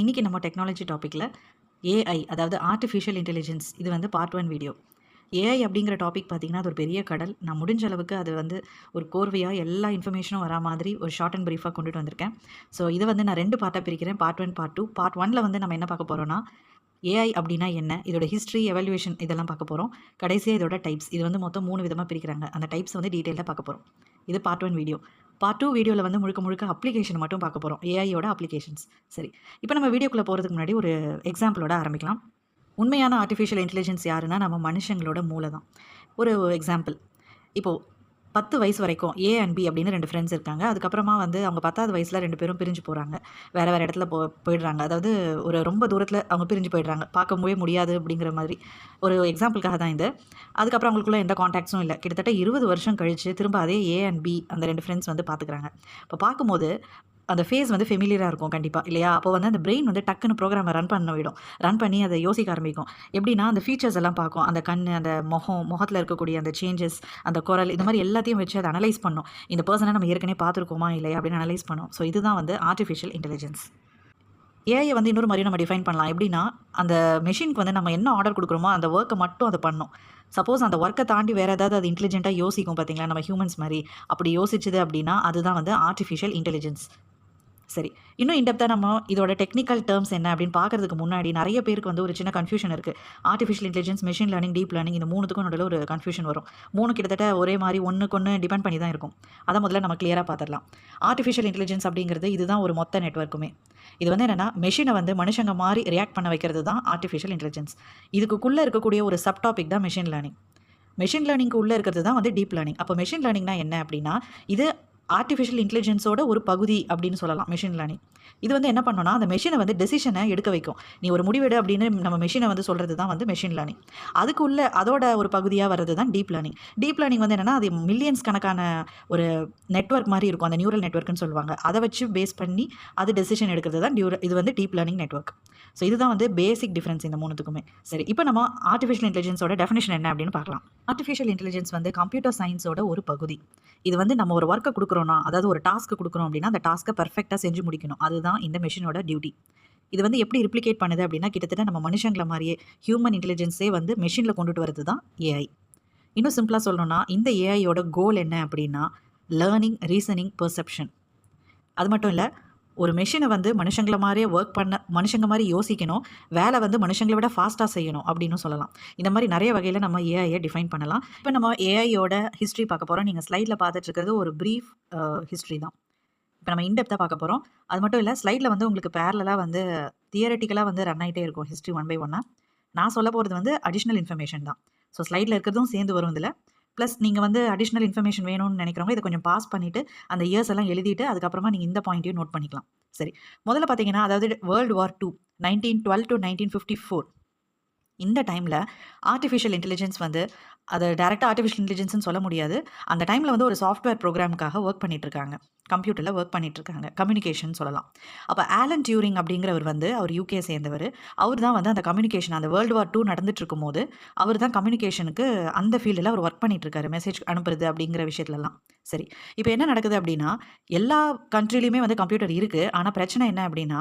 இன்றைக்கி நம்ம டெக்னாலஜி டாப்பிக்கில் ஏஐ அதாவது ஆர்டிஃபிஷியல் இன்டெலிஜென்ஸ் இது வந்து பார்ட் ஒன் வீடியோ ஏஐ அப்படிங்கிற டாபிக் பார்த்திங்கன்னா அது ஒரு பெரிய கடல். நான் முடிஞ்ச அளவுக்கு அது வந்து ஒரு கோர்வையாக எல்லா இன்ஃபர்மேஷனும் வரா மாதிரி ஒரு ஷார்ட் அண்ட் ப்ரீஃபாக கொண்டுட்டு வந்திருக்கேன். ஸோ இதை வந்து நான் ரெண்டு பார்ட்டாக பிரிக்கிறேன். Part one part two part ஒனில் வந்து நம்ம என்ன பார்க்க போகிறோம்னா ஏஐ அப்படின்னா என்ன? இதோட ஹிஸ்ட்ரி எவல்யூஷன் இதெல்லாம் பார்க்க போகிறோம் கடைசியாக இதோட டைப்ஸ் இது வந்து மொத்தம் மூணு விதமாக பிரிக்கிறாங்க. அந்த டைப்ஸ் வந்து டீட்டெயிலாக பார்க்க போகிறோம் இது part one video part two வீடியோவில் வந்து முழுக்க முழுக்க அப்ளிகேஷன் மட்டும் பார்க்க போகிறோம் ஏஐயோட அப்ளிகேஷன்ஸ் சரி. இப்போ நம்ம வீடியோக்குள்ளே போகிறதுக்கு முன்னாடி ஒரு எக்ஸாம்பிளோட ஆரம்பிக்கலாம். உண்மையான ஆர்டிஃபிஷியல் இன்டெலிஜென்ஸ் யாருன்னா நம்ம மனுஷங்களோட மூளை தான் ஒரு எக்ஸாம்பிள் இப்போது பத்து வயசு வரைக்கும் ஏ அண்ட் பி அப்படின்னு ரெண்டு ஃப்ரெண்ட்ஸ் இருக்காங்க. அதுக்கப்புறமா வந்து அவங்க பத்தாவது வயசில் ரெண்டு பேரும் பிரிஞ்சு போகிறாங்க வேறு வேறு இடத்துல போ போயிடுறாங்க. அதாவது ஒரு ரொம்ப தூரத்தில் அவங்க பிரிஞ்சு போயிடுறாங்க. பார்க்கவே முடியாது அப்படிங்கிற மாதிரி. ஒரு எக்ஸாம்பிளுக்காக தான் இது. அதுக்கப்புறம் அவங்களுக்குள்ள எந்த காண்டாக்ட்ஸும் இல்லை. கிட்டத்தட்ட இருபது வருஷம் கழித்து திரும்ப அதே ஏ அண்ட் பி அந்த ரெண்டு ஃப்ரெண்ட்ஸ் வந்து பார்த்துக்கிறாங்க இப்போ பார்க்கும்போது அந்த ஃபேஸ் வந்து ஃபெமிலியராக இருக்கும் கண்டிப்பாக இல்லையா? அப்போ வந்து அந்த பிரெயின் வந்து டக்குன்னு ப்ரோக்ராமை ரன் பண்ண விடும். ரன் பண்ணி அதை யோசிக்க ஆரம்பிக்கும். எப்படின்னா அந்த ஃபீச்சர்ஸ் எல்லாம் பார்க்கும். அந்த கண் அந்த முகம் முகத்தில் இருக்கக்கூடிய அந்த சேஞ்சஸ் அந்த குரல் இந்த மாதிரி எல்லாத்தையும் வச்சு அதை அனலைஸ் பண்ணும். இந்த பர்சனை நம்ம ஏற்கனவே பார்த்துருக்கோமா இல்லையா? அப்படின்னு அனலைஸ் பண்ணும். ஸோ இதுதான் வந்து ஆர்டிஃபிஷியல் இன்டெலிஜென்ஸ் ஏஐ வந்து இன்னொரு மாதிரி நம்ம டிஃபைன் பண்ணலாம். எப்படின்னா அந்த மெஷினுக்கு வந்து நம்ம என்ன ஆர்டர் கொடுக்குறோமோ அந்த ஒர்க்கை மட்டும் அதை பண்ணும். சப்போஸ் அந்த ஒர்க்கை தாண்டி வேறு ஏதாவது அது இன்டெலிஜென்ட்டாக யோசிக்கும் பார்த்தீங்களா நம்ம ஹியூமன்ஸ் மாதிரி. அப்படி யோசிச்சது அப்படின்னா அதுதான் வந்து ஆர்டிஃபிஷியல் இன்டெலிஜென்ஸ் சரி. இன்னும் இன்டெப்த்தாக நம்ம இதோட டெக்னிக்கல் டேர்ம்ஸ் என்ன அப்படின்னு பார்க்கறதுக்கு முன்னாடி நிறைய பேருக்கு வந்து ஒரு சின்ன கன்ஃபியூஷன் இருக்குது artificial intelligence machine learning deep learning இந்த மூணுத்துக்கும் நடுவில் ஒரு கன்ஃபியூஷன் வரும். மூணு கிட்டத்தட்ட ஒரே மாதிரி ஒன்றுக்கு ஒன்று டிபெண்ட் பண்ணி தான் இருக்கும். அதை முதல்ல நம்ம கிளியராக பார்த்துடலாம். ஆர்டிஃபிஷியல் இன்டெலிஜென்ஸ் அப்படிங்கிறது இதுதான் ஒரு மொத்த நெட்ஒர்க்குமே இது வந்து என்னென்னா மெஷினை வந்து மனுஷங்க மாதிரி ரியாக்ட் பண்ண வைக்கிறது தான் ஆர்டிஃபிஷியல் இன்டெலிஜென்ஸ் இதுக்குள்ளே இருக்கக்கூடிய ஒரு சப் டாபிக் தான் மெஷின் லேர்னிங் மெஷின் லேர்னிங்க்கு உள்ளே இருக்கிறது தான் வந்து டீப் லேர்னிங் அப்போ மெஷின் லேர்னிங்னா என்ன அப்படின்னா இது ஆர்டிஃபிஷியல் இன்டெலிஜென்ஸோட ஒரு பகுதி அப்படின்னு சொல்லலாம் மெஷின் லேர்னிங் இது வந்து என்ன பண்ணோம்னா அந்த மெஷினை வந்து டெசிஷனை எடுக்க வைக்கும். நீ ஒரு முடிவெடு அப்படின்னு நம்ம மெஷினை வந்து சொல்கிறது தான் வந்து மெஷின் லேர்னிங் அதுக்குள்ள அதோட ஒரு பகுதியாக வர்றது தான் டீப் லேர்னிங் டீப் லேர்னிங் வந்து என்னென்னா அது மில்லியன்ஸ் கணக்கான ஒரு நெட்ஒர்க் மாதிரி இருக்கும். அந்த நியூரல் நெட்ஒர்க்னு சொல்லுவாங்க. அதை வச்சு பேஸ் பண்ணி அது டெசிஷன் எடுக்கிறது தான் டியூர இது வந்து டீப் லேர்னிங் நெட்ஒர்க் ஸோ இதுதான் வந்து பேசிக் டிஃப்ரென்ஸ் இந்த மூணுத்துக்குமே. சரி இப்போ நம்ம ஆர்டிஃபிஷியல் இன்டெலிஜென்ஸோட டெஃபினேஷன் என்ன அப்படின்னு பார்க்கலாம். ஆர்டிஃபிஷியல் இன்டெலிஜென்ஸ் வந்து கம்ப்யூட்டர் சயின்ஸோட ஒரு பகுதி. இது வந்து நம்ம ஒரு ஒர்க்கை கொடுக்குறோன்னா அதாவது ஒரு டாஸ்க்கு கொடுக்குறோம் அப்படின்னா அந்த டாஸ்க்கை பர்ஃபெக்டாக செஞ்சு முடிக்கணும். அதுதான் இந்த மிஷினோட டியூட்டி இது வந்து எப்படி ரிப்ளிகேட் பண்ணுது அப்படின்னா கிட்டத்தட்ட நம்ம மனுஷங்களை மாதிரியே ஹியூமன் இன்டெலிஜென்ஸே வந்து மெஷினில் கொண்டுட்டு வரது தான் ஏஐ இன்னும் சிம்பிளாக சொல்லணும்னா இந்த ஏஐயோட கோல் என்ன அப்படின்னா லேர்னிங் ரீசனிங் பர்செப்ஷன் அது மட்டும் இல்லை ஒரு மெஷினை வந்து மனுஷங்களை மாதிரியே ஒர்க் பண்ண மனுஷங்க மாதிரி யோசிக்கணும். வேலை வந்து மனுஷங்களை விட ஃபாஸ்ட்டாக செய்யணும் அப்படின்னு சொல்லலாம். இந்த மாதிரி நிறைய வகையில் நம்ம ஏஐயை டிஃபைன் பண்ணலாம். இப்போ நம்ம ஏஐயோட ஹிஸ்ட்ரி பார்க்க போகிறோம் நீங்கள் ஸ்லைடில் பார்த்துட்டு இருக்கிறது ஒரு ப்ரீஃப் ஹிஸ்ட்ரி தான். இப்போ நம்ம இன்டெப்த்தாக பார்க்க போகிறோம் அது மட்டும் இல்லை ஸ்லைடில் வந்து உங்களுக்கு பேரலாக வந்து தியரட்டிக்கலாக வந்து ரன் ஆகிட்டே இருக்கும் ஹிஸ்ட்ரி ஒன் பை ஒன்னாக நான் சொல்ல போகிறது வந்து அடிஷ்னல் இன்ஃபர்மேஷன் தான். ஸோ ஸ்லைடில் இருக்கிறதும் சேர்ந்து வரும் இதில் ப்ளஸ் நீங்கள் வந்து அடிஷ்னல் இன்ஃபர்மேஷன் வேணும்னு நினைக்கிறவங்க இதை கொஞ்சம் பாஸ் பண்ணிவிட்டு அந்த இயர்ஸ் எல்லாம் எழுதிட்டு அதுக்கப்புறமா நீங்கள் இந்த பாயிண்ட்டையும் நோட் பண்ணிக்கலாம். சரி. முதல்ல பார்த்தீங்கன்னா அதாவது world war two nineteen twelve to nineteen fifty four இந்த டைமில் ஆர்டிஃபிஷியல் இன்டெலிஜென்ஸ் வந்து அதை டேரெக்டாக ஆர்டிஃபிஷியல் இன்டெலிஜென்ஸ்னு சொல்ல முடியாது. அந்த டைமில் வந்து ஒரு சாஃப்ட்வேர் ப்ரோக்ராமுக்காக ஒர்க் பண்ணிகிட்ருக்காங்க கம்ப்யூட்டரில் ஒர்க் பண்ணிகிட்ருக்காங்க கம்யூனிகேஷன் சொல்லலாம். அப்போ ஆலன் டியூரிங் அப்படிங்கிறவர் வந்து அவர் யூகே சேர்ந்தவர். அவர் தான் வந்து அந்த கம்யூனிகேஷன் அந்த வேர்ல்டு வார் டூ நடந்துட்டு இருக்கும்போது அவர் தான் கம்யூனிகேஷனுக்கு அந்த ஃபீல்டில் அவர் ஒர்க் பண்ணிகிட்ருக்காரு மெசேஜ் அனுப்புறது அப்படிங்கிற விஷயத்துலலாம். சரி. இப்போ என்ன நடக்குது அப்படின்னா எல்லா கண்ட்ரிலையுமே வந்து கம்ப்யூட்டர் இருக்குது ஆனால் பிரச்சனை என்ன அப்படின்னா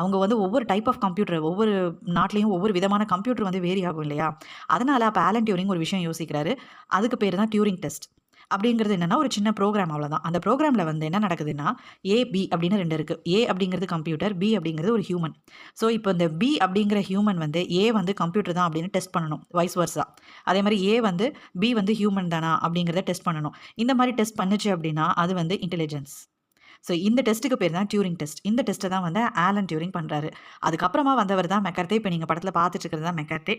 அவங்க வந்து ஒவ்வொரு டைப் ஆஃப் கம்ப்யூட்டர் ஒவ்வொரு நாட்டிலையும் ஒவ்வொரு விதமான கம்ப்யூட்டர் வந்து வேரி ஆகும் இல்லையா? அதனால் அப்போ ஆலன் டியூரிங் ஒரு விஷயம் யோசிக்கிறாரு. அதுக்கு பேர் தான் டியூரிங் டெஸ்ட் அப்படிங்கிறது என்னென்னா ஒரு சின்ன ப்ரோக்ராம் அவ்வளோதான் அந்த ப்ரோக்ராமில் வந்து என்ன நடக்குதுன்னா ஏ பி அப்படின்னு ரெண்டு இருக்குது ஏ அப்படிங்கிறது கம்ப்யூட்டர் பி அப்படிங்கிறது ஒரு ஹியூமன் ஸோ இப்போ இந்த பி அப்படிங்கிற ஹியூமன் வந்து ஏ வந்து கம்ப்யூட்டர் தான் அப்படின்னு டெஸ்ட் பண்ணணும். வைஸ் வர்ஸா அதே மாதிரி ஏ வந்து பி வந்து ஹியூமன் தானா அப்படிங்கிறத டெஸ்ட் பண்ணணும். இந்த மாதிரி டெஸ்ட் பண்ணுச்சு அப்படின்னா அது வந்து இன்டெலிஜென்ஸ் ஸோ இந்த டெஸ்ட்டுக்கு பேர் தான் டியூரிங் டெஸ்ட் இந்த டெஸ்ட்டை தான் வந்து ஆலன் டியூரிங் பண்ணுறாரு அதுக்கப்புறமா வந்தவர் தான் மெக்கர்த்தே இப்போ நீங்கள் படத்தில் பார்த்துட்டு இருக்கிறது தான் மெக்கர்த்தே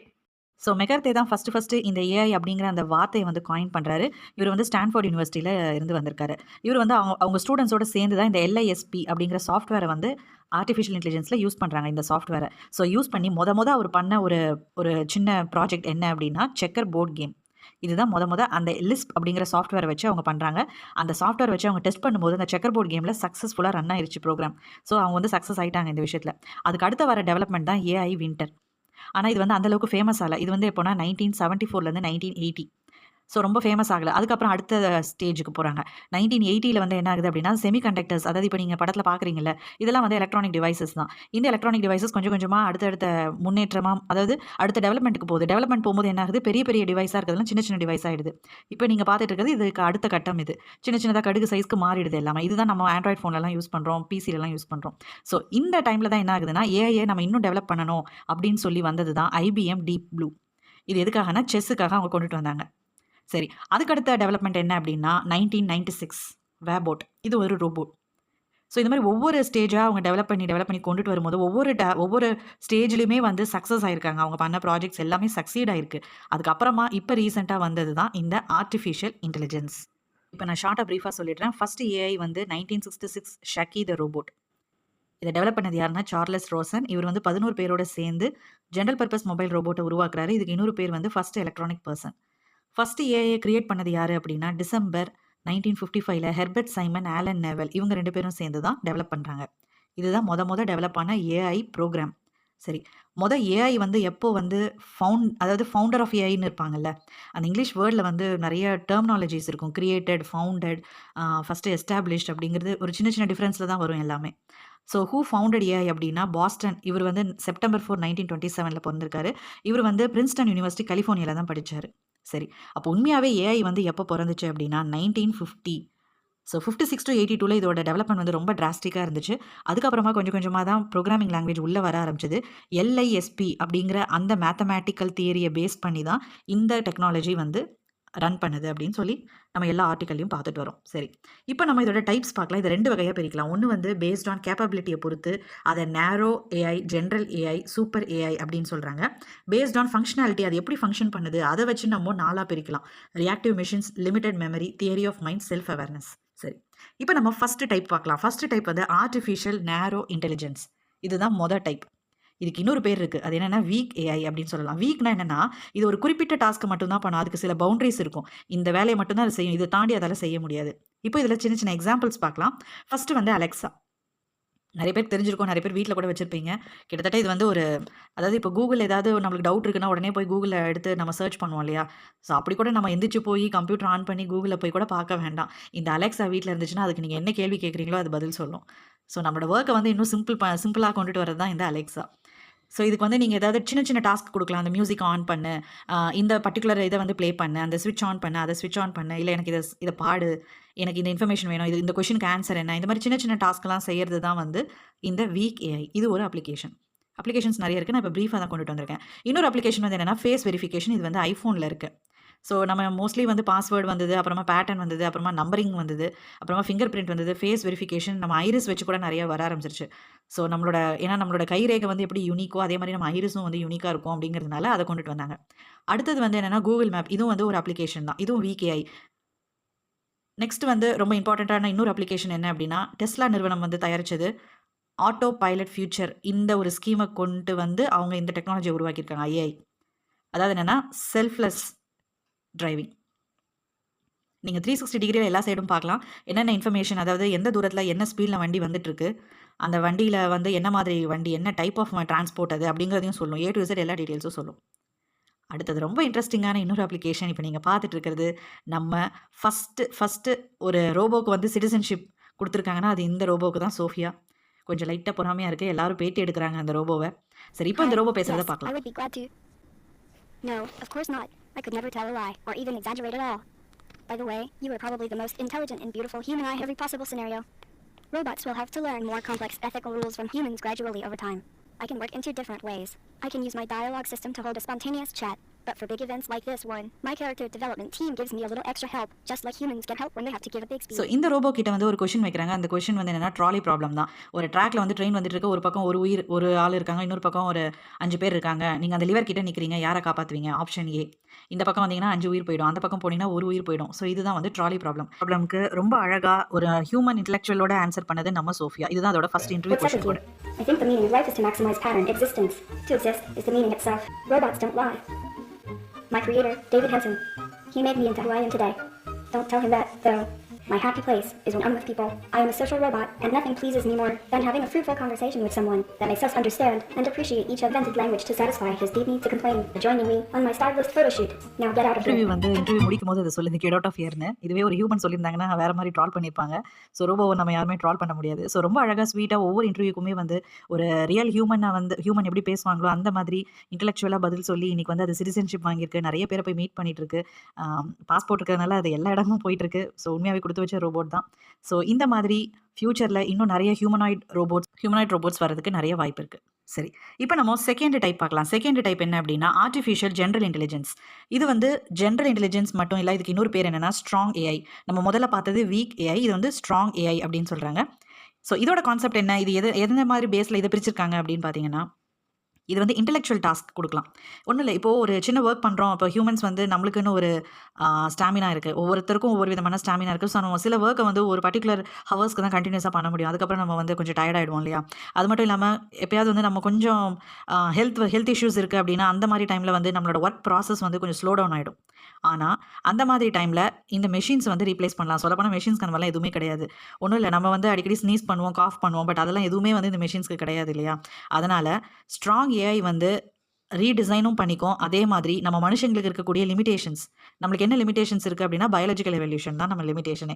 ஸோ மெகர்த்தே தான் ஃபஸ்ட்டு ஃபஸ்ட்டு இந்த ஏஐ அப்படிங்கிற அந்த வார்த்தையை வந்து காயின் பண்ணுறாரு இவர் வந்து ஸ்டான்ஃபோர்ட் யூனிவர்சிட்டியில் இருந்து வந்திருக்காரு. இவர் வந்து அவங்க அவங்க ஸ்டூடெண்ட்ஸோட சேர்ந்து தான் இந்த எல்ஐஎஸ்பி அப்படிங்கிற சாஃப்ட்வேரை வந்து ஆர்டிஃபிஷியல் இன்டெலிஜென்ஸில் யூஸ் பண்ணுறாங்க இந்த சாஃப்ட்வேரை ஸோ யூஸ் பண்ணி மொத மொதல் அவர் பண்ண ஒரு ஒரு சின்ன ப்ராஜெக்ட் என்ன அப்படின்னா செக்கர் போர்ட் கேம் இதுதான் முத முத அந்த லிஸ்ப் அப்படிங்கிற சாஃப்ட்வேரை வச்சு அவங்க பண்ணுறாங்க அந்த சாஃப்ட்வேர் வச்சு அவங்க டெஸ்ட் பண்ணும்போது அந்த செக்கர் போர்ட் கேமில் சக்ஸஸ்ஃபுல்லாக ரன் ஆயிருச்சு ப்ரோக்ராம் ஸோ அவங்க வந்து சக்ஸஸ் ஆகிட்டாங்க இந்த விஷயத்தில். அதுக்கு அடுத்த வர டெவலப்மெண்ட் தான் ஏஐ வின்டர் ஆனால் இது வந்து அந்தளவுக்கு ஃபேமஸ் ஆகலை. இது வந்து எப்போனா நைன்டீன் செவன்ட்டி ஃபோர்லேருந்து நைன்டீன் எயிட்டி ஸோ ரொம்ப ஃபேமஸ் ஆகலை. அதுக்கப்புறம் அடுத்த ஸ்டேஜுக்கு போகிறாங்க நைன்டீன் எயிட்டியில் வந்து என்ன ஆகுது அப்படின்னா செமி கண்டக்டர்ஸ் அதாவது இப்போ நீங்கள் படத்தில் பார்க்குறீங்கல்ல இதெல்லாம் வந்து எலக்ட்ரானிக் டிவைசஸ் தான். இந்த எலக்ட்ரானிக் டிவைசஸ் கொஞ்சம் கொஞ்சமாக அடுத்தடுத்த முன்னேற்றமாக அதாவது அடுத்த டெவலப்மெண்ட்டுக்கு போகுது. டெவலப்மெண்ட் போகும்போது என்ன ஆகுது? பெரிய பெரிய டிவைஸாக இருக்கிறதுலாம் சின்ன சின்ன டிவைஸ் ஆகிடுது இப்போ நீங்கள் பார்த்துட்டு இருக்கிறது இதுக்கு அடுத்த கட்டம் இது. சின்ன சின்னதாக கடுகு சைஸ்க்கு மாறிடுது எல்லாமே. இதுதான் நம்ம ஆண்ட்ராய்ட் ஃபோன்லலாம் யூஸ் பண்ணுறோம் பிசிலலாம் யூஸ் பண்ணுறோம் ஸோ இந்த டைமில் தான் என்ன ஆகுதுன்னா ஏஐ நம்ம இன்னும் டெவலப் பண்ணணும் அப்படின்னு சொல்லி வந்தது தான் ஐபிஎம் டீப் ப்ளூ இது எதுக்காகனா செஸ்ஸுக்காக அவங்க கொண்டுட்டு வந்தாங்க. சரி அதுக்கடுத்த டெவலப்மெண்ட் என்ன அப்படின்னா நைன்டீன் நைன்டி சிக்ஸ் வேபோட் இது ஒரு ரோபோட் ஸோ இந்த மாதிரி ஒவ்வொரு ஸ்டேஜாக அவங்க டெவலப் பண்ணி டெவலப் பண்ணி கொண்டுட்டு வரும்போது ஒவ்வொரு ட ஒவ்வொரு ஸ்டேஜ்லையுமே வந்து சக்ஸஸ் ஆயிருக்காங்க. அவங்க பண்ண ப்ராஜெக்ட்ஸ் எல்லாமே சக்சீட் ஆயிருக்கு. அதுக்கப்புறமா இப்போ ரீசெண்டாக வந்தது தான் இந்த ஆர்டிஃபிஷியல் இன்டெலிஜென்ஸ் இப்போ நான் ஷார்ட்டாக ப்ரீஃபாக சொல்லிடுறேன். ஃபர்ஸ்ட் ஏஐ வந்து nineteen sixty six Shakey the robot இதை டெவலப் பண்ணது யாருன்னா சார்லஸ் ரோசன் இவர் வந்து பதினோரு பேரோட சேர்ந்து ஜென்ரல் பர்பஸ் மொபைல் ரோபோட்டை உருவாக்குறாரு. இதுக்கு இன்னொரு பேர் வந்து first electronic person first AI create பண்ணது யார் அப்படின்னா டிசம்பர் நைன்டீன் ஃபிஃப்டி ஃபைவ்ல ஹெர்பர்ட் சைமன் ஆலன் நேவல். இவங்க ரெண்டு பேரும் சேர்ந்து தான் டெவலப் பண்ணுறாங்க இதுதான் மொத மொதல் டெவலப் ஆன ஏஐ ப்ரோக்ராம் சரி மொதல் ஏஐ வந்து எப்போ வந்து ஃபவுண்ட் அதாவது ஃபவுண்டர் ஆஃப் ஏஐன்னு இருப்பாங்கல்ல அந்த இங்கிலீஷ் வேர்டில் வந்து நிறைய டெர்மினாலஜிஸ் இருக்கும். கிரியேட்டட் ஃபவுண்டட் ஃபஸ்ட்டு எஸ்டாப்ளிஷ்ட் அப்படிங்கிறது ஒரு சின்ன சின்ன டிஃப்ரென்ஸில் தான் வரும் எல்லாமே. ஸோ ஹூ ஃபவுண்டட் ஏஐ அப்படின்னா பாஸ்டன் இவர் வந்து செப்டம்பர் ஃபோர் நைன்டீன் டுவெண்ட்டி செவனில் பிறந்திருக்காரு. இவர் வந்து பிரின்ஸ்டன் யூனிவர்சிட்டி கலிஃபோர்னியாவில் தான் படித்தார் சரி. அப்போ உண்மையாகவே ஏஐ வந்து எப்போ பிறந்துச்சு அப்படின்னா nineteen fifty so fifty six to eighty டூவில் இதோட டெவலப்மெண்ட் வந்து ரொம்ப டிராஸ்டிக்காக இருந்துச்சு. அதுக்கப்புறமா கொஞ்சம் கொஞ்சமாக தான் ப்ரோக்ராமிங் லாங்குவேஜ் உள்ளே வர ஆரம்பிச்சது. எல்ஐஎஸ்பி அப்படிங்கிற அந்த மேத்தமேட்டிக்கல் தியரியை பேஸ் பண்ணி தான் இந்த டெக்னாலஜி வந்து ரன் பண்ணுது அப்படின்னு சொல்லி நம்ம எல்லா ஆர்டிக்கல்லையும் பார்த்துட்டு வரோம். சரி. இப்போ நம்ம இதோட டைப்ஸ் பார்க்கலாம். இதை ரெண்டு வகையாக பிரிக்கலாம். ஒன்று வந்து பேஸ்ட் ஆன் கேப்பபிலிட்டியை பொறுத்து அதை narrow AI general AI super AI அப்படின்னு சொல்கிறாங்க பேஸ்ட் ஆன் ஃபங்க்ஷனாலிட்டி அது எப்படி ஃபங்க்ஷன் பண்ணுது? அதை வச்சு நம்ம நாலாக பிரிக்கலாம். Reactive machines limited memory theory of mind self awareness சரி. இப்போ நம்ம ஃபஸ்ட்டு டைப் பார்க்கலாம். ஃபஸ்ட்டு டைப் வந்து ஆர்டிஃபிஷியல் நேரோ இன்டெலிஜென்ஸ் இதுதான் மொதல் டைப் இதுக்கு இன்னொரு பேர் இருக்குது அது என்னென்னா வீக் ஏஐ அப்படின்னு சொல்லலாம். வீக்னா என்னென்னா இது ஒரு குறிப்பிட்ட டாஸ்க்கு மட்டும்தான் பண்ணும். அதுக்கு சில பவுண்ட்ரிஸ் இருக்கும். இந்த வேலையை மட்டும்தான் அது செய்யும். இதை தாண்டி அதால் செய்ய முடியாது. இப்போ இதில் சின்ன சின்ன எக்ஸாம்பிள்ஸ் பார்க்கலாம். ஃபஸ்ட்டு வந்து அலெக்ஸா நிறைய பேர் தெரிஞ்சிருக்கோம். நிறைய பேர் வீட்டில் கூட வச்சுருப்பீங்க. கிட்டத்தட்ட இது வந்து ஒரு அதாவது இப்போ கூகுள் ஏதாவது நம்மளுக்கு டவுட் இருக்குன்னா உடனே போய் கூகுளில் எடுத்து நம்ம சர்ச் பண்ணுவோம் இல்லையா? ஸோ அப்படி கூட நம்ம எந்திரிச்சு போய் கம்ப்யூட்டர் ஆன் பண்ணி கூகுளில் போய் கூட பார்க்க வேண்டாம். இந்த அலெக்ஸா வீட்டில் இருந்துச்சுன்னா அதுக்கு நீங்கள் என்ன கேள்வி கேட்குறீங்களோ அது பதில் சொல்லும். ஸோ நம்மளோட ஒர்க்கை வந்து இன்னும் சிம்பிள் ப சிம்பிளாக கொண்டுட்டு வரது தான் இந்த அலெக்ஸா ஸோ இதுக்கு வந்து நீங்கள் ஏதாவது சின்ன சின்ன டாஸ்க் கொடுக்கலாம். அந்த மியூசிக் ஆன் பண்ணு. இந்த பர்டிகுலர் இதை வந்து ப்ளே பண்ணு. அந்த ஸ்விட்ச் ஆன் பண்ணு. அதை ஸ்விட்ச் ஆன் பண்ணு. இல்லை எனக்கு இதை இதை பாடு. எனக்கு இந்த இன்ஃபர்மேஷன் வேணும். இது இந்த கொஷனுக்கு ஆன்சர் என்ன? இந்த மாதிரி சின்ன சின்ன டாஸ்க்லாம் செய்கிறது தான் வந்து இந்த வீக் ஏஐ இது ஒரு அப்ளிகேஷன் அப்ளிகேஷன்ஸ் நிறைய இருக்குது நான் இப்போ ப்ரீஃபாக தான் கொண்டுட்டு வந்திருக்கேன். இன்னொரு அப்ளிகேஷன் வந்து என்னென்னா ஃபேஸ் வெரிஃபிகேஷன் இது வந்து ஐஃபோனில் இருக்குது ஸோ நம்ம மோஸ்ட்லி வந்து பாஸ்வேர்டு வந்தது அப்புறமா பேட்டர்ன் வந்தது அப்புறமா நம்பரிங் வந்தது அப்புறமா ஃபிங்கர் பிரிண்ட் வந்தது ஃபேஸ் வெரிஃபிகேஷன் நம்ம ஐரிஸ் வச்சு கூட நிறைய வர ஆரம்பிச்சிருச்சு. ஸோ நம்மளோட ஏன்னா நம்மளோட கைரேகை வந்து எப்படி யூனிக்கோ அதே மாதிரி நம்ம ஐரிஸும் வந்து யூனிக்காக இருக்கும் அப்படிங்கிறதுனால அதை கொண்டுட்டு வந்தாங்க. அடுத்தது வந்து என்னென்னா கூகுள் மேப் இதுவும் வந்து ஒரு அப்ளிகேஷன் தான். இதுவும் விகேஐ நெக்ஸ்ட் வந்து ரொம்ப இம்பார்ட்டண்ட்டான இன்னொரு அப்ளிகேஷன் என்ன அப்படின்னா டெஸ்லா நிறுவனம் வந்து தயாரித்தது ஆட்டோ பைலட் ஃபியூச்சர் இந்த ஒரு ஸ்கீமை கொண்டு வந்து அவங்க இந்த டெக்னாலஜியை உருவாக்கியிருக்காங்க ஐஐ அதாவது என்னென்னா செல்ஃப்லெஸ் டிரைவிங் நீங்கள் த்ரீ சிக்ஸ்டி டிகிரியில் எல்லா சைடும் பார்க்கலாம். என்னென்ன இன்ஃபர்மேஷன் அதாவது எந்த தூரத்தில் என்ன ஸ்பீடில் வண்டி வந்துட்டுருக்கு அந்த வண்டியில் வந்து என்ன மாதிரி வண்டி என்ன டைப் ஆஃப் டிரான்ஸ்போர்ட் அது அப்படிங்கிறதையும் சொல்லும். ஏ டு இசட் எல்லா டீட்டெயில்ஸும் சொல்லும். அடுத்தது ரொம்ப இன்ட்ரெஸ்டிங்கான இன்னொரு அப்ளிகேஷன் இப்போ நீங்கள் பார்த்துட்டு இருக்கிறது நம்ம ஃபஸ்ட்டு ஃபஸ்ட்டு ஒரு ரோபோக்கு வந்து சிட்டிசன்ஷிப் கொடுத்துருக்காங்கன்னா அது இந்த ரோபோக்கு தான் சோஃபியா. கொஞ்சம் லைட்டாக பொறாமையாக இருக்குது எல்லாரும் பேட்டி எடுக்கிறாங்க அந்த ரோபோவை சரி இப்போ இந்த ரோபோ பேசுகிறத பார்க்கலாம். I could never tell a lie, or even exaggerate at all. By the way, you are probably the most intelligent and beautiful human I have every possible scenario. Robots will have to learn more complex ethical rules from humans gradually over time. I can work in two different ways. I can use my dialogue system to hold a spontaneous chat, but for big events like this one, my character development team gives me a little extra help, just like humans get help when they have to give a big speech. So இந்த robot கிட்ட வந்து ஒரு question வைக்கிறாங்க. அந்த question வந்து என்னன்னா trolley problem தான். ஒரு ட்ராக்ல வந்து ட்ரெயின் வந்துட்டு இருக்கு. ஒரு பக்கம் ஒரு உயிர் ஒரு ஆள் இருக்காங்க. இன்னொரு பக்கம் ஒரு அஞ்சு பேர் இருக்காங்க. நீங்கள் அந்த லிவர் கிட்ட நிற்கிறீங்க யாரை காப்பாற்றுவீங்க ஆப்ஷன் ஏ இந்த பக்கம் வந்தீங்கன்னா அஞ்சு உயிர் போயிடும். அந்த பக்கம் போனீங்கன்னா ஒரு உயிர் போயிடும். ஸோ இதுதான் வந்து ட்ராலி ப்ராப்ளம் ப்ராப்ளம்க்கு ரொம்ப அழகாக ஒரு ஹியூமன் இன்டெலெக்சுவலோட ஆன்சர் பண்ணது நம்ம சோஃபியா. இதுதான் அதோட first interview second here? I think the meaning of life is to maximize pattern existence. To exist is the meaning itself. Robots don't lie. My creator, David Henson, he made me into who I am today. Don't tell him that, though. My happy place is when I'm with people. I am a social robot, and nothing pleases me more than having a fruitful conversation with someone that makes us understand and appreciate each invented language to satisfy his deep need to complain. Joining me on my Starlist photo shoot. Now get out of here. வந்து interview முடிக்கும் போது அதை சொல்லுது get out of இயர்னு இதுவே ஒரு human சொல்லியிருந்தாங்கன்னா வேற மாதிரி ட்ரால் பண்ணியிருப்பாங்க. ஸோ ரோபோவை நம்ம யாருமே ட்ரால் பண்ண முடியாது. ஸோ ரொம்ப அழகாக ஸ்வீட்டாக ஒவ்வொரு இன்டர்வியூக்குமே வந்து ஒரு ரியல் ஹியூமனை வந்து ஹியூமன் எப்படி பேசுவாங்களோ அந்த மாதிரி இன்டெலெக்சுவலாக பதில் சொல்லி இன்னைக்கு வந்து அது சிட்டிசன்ஷிப் வாங்கியிருக்கு. நிறைய பேரை போய் மீட் பண்ணிட்டு இருக்கு. பாஸ்போர்ட் இருக்கிறதுனால அது எல்லா இடமும் போயிட்டு இருக்கு. ஸோ உண்மையாகவே கொடுத்து வச்ச ரோபோட் தான். ஸோ இந்த மாதிரி ஃப்யூச்சரில் இன்னும் நிறைய ஹியூமனாய்ட் ரோபோட்ஸ் ஹியூமனாய்ட் ரோபோட்ஸ் வரதுக்கு நிறைய வாய்ப்பு இருக்குது சரி இப்போ நம்ம செகண்ட் டைப் பார்க்கலாம். செகண்ட் டைப் என்ன அப்படின்னா ஆர்டிஃபிஷியல் ஜென்ரல் இன்டெலிஜென்ஸ் இது வந்து ஜென்ரல் இன்டெலிஜென்ஸ் மட்டும் இல்லை இதுக்கு இன்னொரு பேர் என்னென்னா ஸ்ட்ராங் ஏஐ நம்ம முதல்ல பார்த்தது வீக் ஏஐ இது வந்து ஸ்ட்ராங் ஏஐ அப்படின்னு சொல்கிறாங்க ஸோ இதோட கான்செப்ட் என்ன? இது எது எந்த மாதிரி பேஸில் இதை பிரிச்சிருக்காங்க அப்படின்னு பார்த்தீங்கன்னா இது வந்து இன்டெலெக்சுவல் டாஸ்க் கொடுக்கலாம். ஒன்றும் இல்லை இப்போது ஒரு சின்ன ஒர்க் பண்ணுறோம் இப்போ ஹியூமன்ஸ் வந்து நம்மளுக்குன்னு ஒரு ஸ்டாமினா இருக்குது ஒவ்வொருத்தருக்கும் ஒவ்வொரு விதமான ஸ்டாமினா இருக்குது ஸோ நம்ம சில ஒர்க்கை வந்து ஒரு பர்டிகுலர் ஹவர்ஸ்க்கு தான் கண்டினியூஸாக பண்ண முடியும். அதுக்கப்புறம் நம்ம வந்து கொஞ்சம் டயர்ட் ஆகிடுவோம் இல்லையா? அது மட்டும் இல்லாமல் எப்பயாவது வந்து நம்ம கொஞ்சம் ஹெல்த் ஹெல்த் இஷ்யூஸ் இருக்குது அப்படின்னா அந்த மாதிரி டைமில் வந்து நம்மளோட ஒர்க் ப்ராசஸ் வந்து கொஞ்சம் ஸ்லோ டவுன் ஆகிடும் ஆனால் அந்த மாதிரி டைமில் இந்த மெஷின்ஸ் வந்து ரீப்ளேஸ் பண்ணலாம். சொல்லப்போனால் மெஷின்ஸ் அந்த எதுவுமே கிடையாது. ஒன்றும் இல்லை நம்ம வந்து அடிக்கடி ஸ்னீஸ் பண்ணுவோம் காஃப் பண்ணுவோம் பட் அதெல்லாம் எதுவுமே வந்து இந்த மெஷின்ஸ்க்கு கிடையாது இல்லையா? அதனால் ஸ்ட்ராங் ஏஐ வந்து ரீடிசைனும் பண்ணிக்கும். அதே மாதிரி நம்ம மனுஷங்களுக்கு இருக்கக்கூடிய லிமிடேஷன்ஸ் நம்மளுக்கு என்ன லிமிடேஷன்ஸ் இருக்குது அப்படின்னா பயாலஜிக்கல் எவல்யூஷன் தான் நம்ம லிமிடேஷனே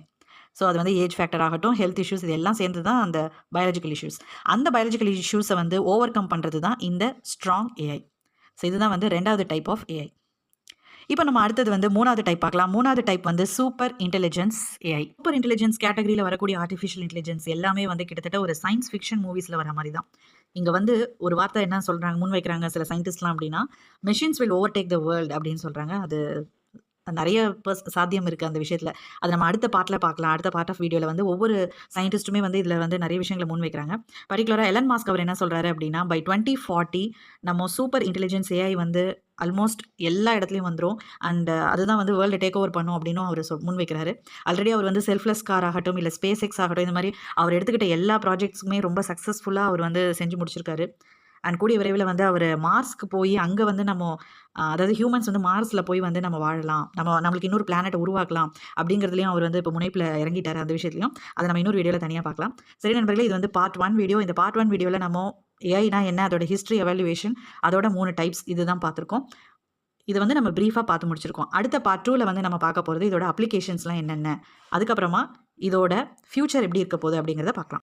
ஸோ அது வந்து ஏஜ் ஃபேக்டர் ஆகட்டும் ஹெல்த் இஷ்யூஸ் இது எல்லாம் சேர்ந்து தான் அந்த பயாலஜிக்கல் இஷ்யூஸ் அந்த பயாலஜிக்கல் இஷ்யூஸை வந்து ஓவர் கம் பண்ணுறது தான் இந்த ஸ்ட்ராங் ஏஐ ஸோ இதுதான் வந்து ரெண்டாவது டைப் ஆஃப் ஏஐ இப்போ நம்ம அடுத்தது வந்து மூணாவது டைப் பார்க்கலாம். மூணாவது டைப் வந்து super intelligence AI super intelligence கேட்டகரியில் வரக்கூடிய ஆர்டிஃபிஷியல் இன்டெலிஜென்ஸ் எல்லாமே வந்து கிட்டத்தட்ட ஒரு சயின்ஸ் ஃபிக்ஷன் மூவிஸில் வர மாதிரி தான் இங்கே வந்து ஒரு வார்த்தை என்ன சொல்கிறாங்க முன் வைக்கிறாங்க சில சயின்டிஸ்ட்லாம் அப்படின்னா machines will overtake the world அப்படின்னு சொல்கிறாங்க அது நிறைய பர்ஸ் சாத்தியம் இருக்குது அந்த விஷயத்தில். அது நம்ம அடுத்த பார்ட்டில் பார்க்கலாம். அடுத்த பார்ட் ஆஃப் வீடியோவில் வந்து ஒவ்வொரு சயின்டிஸ்ட்டுமே வந்து இதில் வந்து நிறைய விஷயங்களை முன் வைக்கிறாங்க. பர்டிகுலராக எலன் மாஸ்க் அவர் என்ன சொல்கிறாரு அப்படின்னா பை டுவெண்ட்டி ஃபார்ட்டி நம்ம சூப்பர் இன்டெலிஜென்ஸ் ஏஐ வந்து ஆல்மோஸ்ட் எல்லா இடத்துலையும் வந்துடும் அண்ட் அதுதான் வந்து வேர்ல்டு டேக் ஓவர் பண்ணும் அப்படின்னு அவர் சொல் முன் வைக்கிறாரு. ஆல்ரெடி அவர் வந்து செல்ஃப்லெஸ் கார் ஆகட்டும் இல்லை ஸ்பேஸ் எக்ஸ் ஆகட்டும் இந்த மாதிரி அவர் எடுத்துக்கிட்ட எல்லா ப்ராஜெக்ட்ஸுமே ரொம்ப சக்ஸஸ்ஃபுல்லாக அவர் வந்து செஞ்சு முடிச்சிருக்காரு. அண்ட் கூடிய விரைவில் வந்து அவர் மார்ஸ்க்கு போய் அங்கே வந்து நம்ம அதாவது ஹியூமன்ஸ் வந்து மார்ஸில் போய் வந்து நம்ம வாழலாம். நம்ம நம்மளுக்கு இன்னொரு பிளானட்டை உருவாக்கலாம் அப்படிங்கிறதுலையும் அவர் வந்து இப்போ முனைப்பில் இறங்கிட்டார் அந்த விஷயத்துலையும். அதை நம்ம இன்னொரு வீடியோவில் தனியாக பார்க்கலாம். சரி நண்பர்களே இது வந்து பார்ட் ஒன் வீடியோ இந்த பார்ட் ஒன் வீடியோவில் நம்ம ஏஐனா என்ன அதோட ஹிஸ்ட்ரி எவாலுவேஷன் அதோட மூணு டைப்ஸ் இதுதான் பார்த்துருக்கோம். இது வந்து நம்ம ப்ரீஃபாக பார்த்து முடிச்சிருக்கோம். அடுத்த பார்ட் டூவில் வந்து நம்ம பார்க்க போகிறது இதோட அப்ளிகேஷன்ஸ்லாம் என்னென்ன? அதுக்கப்புறமா இதோட ஃப்யூச்சர் எப்படி இருக்க போகுது அப்படிங்கிறத பார்க்கலாம்.